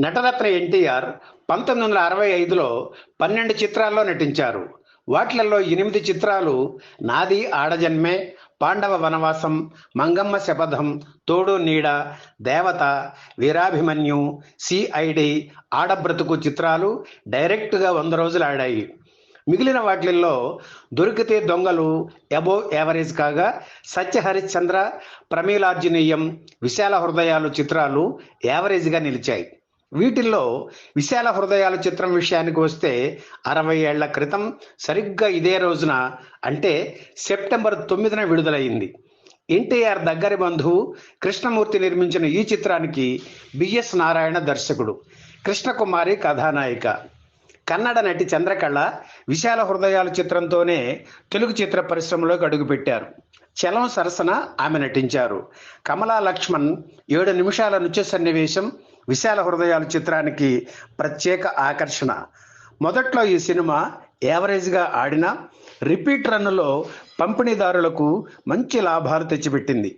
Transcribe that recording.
నటరత్న ఎన్టీఆర్ పంతొమ్మిది వందల అరవై ఐదులో పన్నెండు చిత్రాల్లో నటించారు. వాటిలలో ఎనిమిది చిత్రాలు నాది ఆడజన్మే పాండవ వనవాసం మంగమ్మ శపథం తోడు నీడ దేవత వీరాభిమన్యు సిఐడి ఆడబ్రతుకు చిత్రాలు డైరెక్ట్గా వంద రోజులు ఆడాయి. మిగిలిన వాటిల్లో దొరికితే దొంగలు అబో యావరేజ్ కాగా సత్య హరిశ్చంద్ర ప్రమీలార్జునీయం విశాల హృదయాలు చిత్రాలు యావరేజ్గా నిలిచాయి. వీటిల్లో విశాల హృదయాల చిత్రం విషయానికి వస్తే అరవై ఏళ్ళ క్రితం సరిగ్గా ఇదే రోజున అంటే సెప్టెంబర్ తొమ్మిదిన విడుదలైంది. ఎన్టీఆర్ దగ్గరి బంధువు కృష్ణమూర్తి నిర్మించిన ఈ చిత్రానికి బిఎస్ నారాయణ దర్శకుడు. కృష్ణకుమారి కథానాయిక. కన్నడ నటి చంద్రకళ విశాల హృదయాల చిత్రంతోనే తెలుగు చిత్ర పరిశ్రమలోకి అడుగుపెట్టారు. చలం సరసన ఆమె నటించారు. కమలా లక్ష్మణ్ ఏడు నిమిషాల నృత్య సన్నివేశం విశాల హృదయాల చిత్రానికి ప్రత్యేక ఆకర్షణ. మొదట్లో ఈ సినిమా యావరేజ్గా ఆడినా రిపీట్ రన్నులో పంపిణీదారులకు మంచి లాభాలు తెచ్చిపెట్టింది.